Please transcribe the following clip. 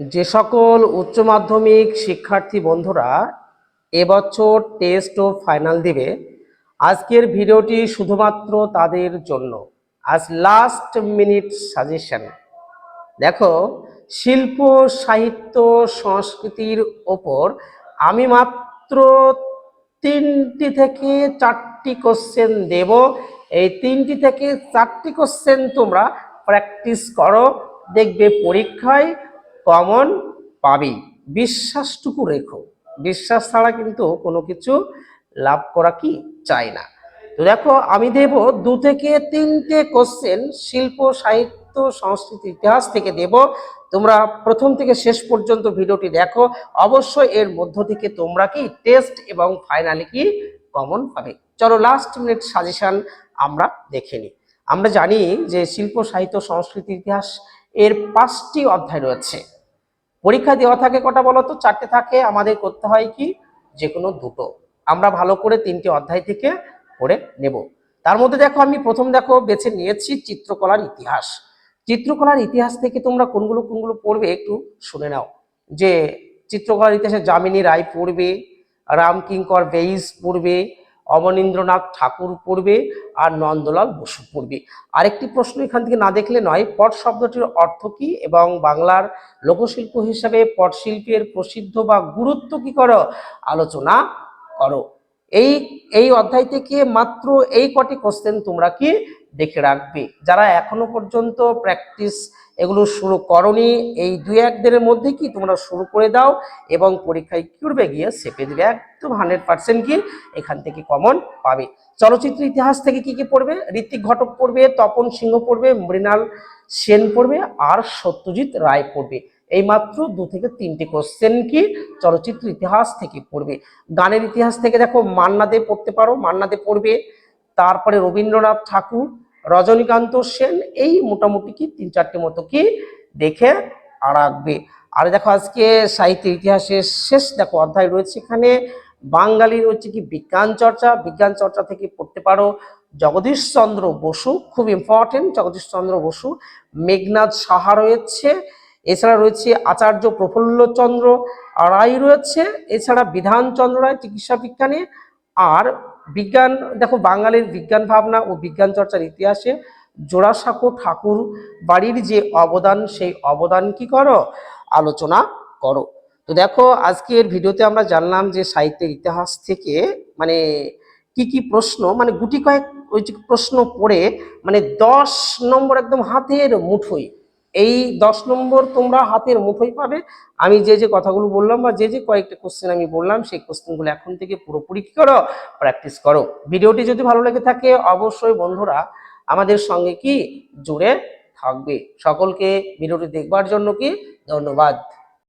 যে সকল উচ্চ মাধ্যমিক শিক্ষার্থী বন্ধুরা এবছর টেস্ট ও ফাইনাল দিবে, আজকের ভিডিওটি শুধুমাত্র তাদের জন্য। আজ লাস্ট মিনিট সাজেশন দেখো, শিল্প, সাহিত্য, সংস্কৃতির ওপর আমি মাত্র তিনটি থেকে চারটি কোশ্চেন দেব। এই তিনটি থেকে চারটি কোশ্চেন তোমরা প্র্যাকটিস করো, দেখবে পরীক্ষায় কমন পাবি। বিশ্বাসটুকু রেখো। বিশ্বাস ছাড়া কিন্তু কোনো কিছু লাভ করা কি চাই না। তো দেখো, আমি দেব দু থেকে তিনটে কোশ্চেন শিল্প, সাহিত্য, সংস্কৃতি, ইতিহাস থেকে দেব। তোমরা প্রথম থেকে শেষ পর্যন্ত ভিডিওটি দেখো। অবশ্যই এর মধ্য থেকে তোমরা কি টেস্ট এবং ফাইনালি কি কমন পাবে। চলো লাস্ট মিনিট সাজেশন আমরা দেখে নিই। আমরা জানি যে শিল্প, সাহিত্য, সংস্কৃতি, ইতিহাস এর পাঁচটি অধ্যায় রয়েছে। পরীক্ষা দেওয়া থাকে কটা বলো তো? চারটে থাকে, আমাদের করতে হয় কি? যে কোনো দুটো। আমরা ভালো করে তিনটি অধ্যায় থেকে পড়ে নেব। তার মধ্যে দেখো, আমি প্রথম দেখো, বেছে নিয়েছি চিত্রকলার ইতিহাস। চিত্রকলার ইতিহাস থেকে তোমরা কোনগুলো কোনগুলো পড়বে একটু শুনে নাও। যে চিত্রকলার ইতিহাসে যামিনী রায় পড়বে, রামকিঙ্কর বেইস পড়বে অবনীন্দ্রনাথ ঠাকুর পড়বে আর নন্দলাল বসু পড়বে। আরেকটি প্রশ্ন এখান থেকে না দেখলে নয়, পট শব্দটির অর্থ কি এবং বাংলার লোকশিল্প হিসাবে পটশিল্পের প্রসিদ্ধ বা গুরুত্ব কি করো? আলোচনা করো। এই এই অধ্যায় থেকে মাত্র এই কটি কোশ্চেন তোমরা কি দেখে রাখবে? যারা এখনও পর্যন্ত প্র্যাকটিস এগুলো শুরু করনি। এই দুই এক দিনের মধ্যে কি তোমরা শুরু করে দাও এবং পরীক্ষায় কি করবে গিয়ে সেপে দেবে। একদম হান্ড্রেড পার্সেন্ট কি এখান থেকে কমন পাবে। চলচ্চিত্র ইতিহাস থেকে কি কি পড়বে? ঋত্বিক ঘটক পড়বে, তপন সিংহ পড়বে, মৃণাল সেন পড়বে, আর সত্যজিৎ রায় পড়বে। এই মাত্র দু থেকে তিনটে কোশ্চেন কি চলচ্চিত্র ইতিহাস থেকে পড়বে। গানের ইতিহাস থেকে দেখো মান্না দে পড়তে পারো, মান্না দে পড়বে। তারপরে রবীন্দ্রনাথ ঠাকুর রজনীকান্ত সেন, এই মোটামুটি কি তিন চারটে মতো কি দেখে রাখবে আর দেখো আজকে সাহিত্য ইতিহাসের শেষ দেখো অধ্যায় রয়েছে এখানে। বাঙালির হচ্ছে কি বিজ্ঞান চর্চা বিজ্ঞান চর্চা থেকে পড়তে পারো। জগদীশ চন্দ্র বসু, খুব ইম্পর্টেন্ট জগদীশ চন্দ্র বসু। মেঘনাথ সাহা রয়েছে, এছাড়া রয়েছে আচার্য প্রফুল্লচন্দ্র রায় রয়েছে, এছাড়া বিধানচন্দ্র রায় চিকিৎসা বিজ্ঞানে। আর বিজ্ঞান, দেখো বাঙালির বিজ্ঞান ভাবনা ও বিজ্ঞান চর্চার ইতিহাসে জোড়াসাঁকো ঠাকুর বাড়ির যে অবদান, সেই অবদান কি করো? আলোচনা করো। তো দেখো, আজকের ভিডিওতে আমরা জানলাম যে সাহিত্যের ইতিহাস থেকে মানে কি কি প্রশ্ন মানে গুটি কয়েক ওই প্রশ্ন পড়ে মানে দশ নম্বর একদম হাতের মুঠোই এই দশ নম্বর তোমরা হাতের মুঠোই পাবে। আমি যে যে কথাগুলো বললাম বা যে যে কয়েকটা কোশ্চেন আমি বললাম, সেই কোশ্চেনগুলো এখন থেকে পুরোপুরি কী করো? প্র্যাকটিস করো। ভিডিওটি যদি ভালো লেগে থাকে, অবশ্যই বন্ধুরা আমাদের সঙ্গে কি? জুড়ে থাকবে। সকলকে ভিডিওটি দেখবার জন্য কি? ধন্যবাদ।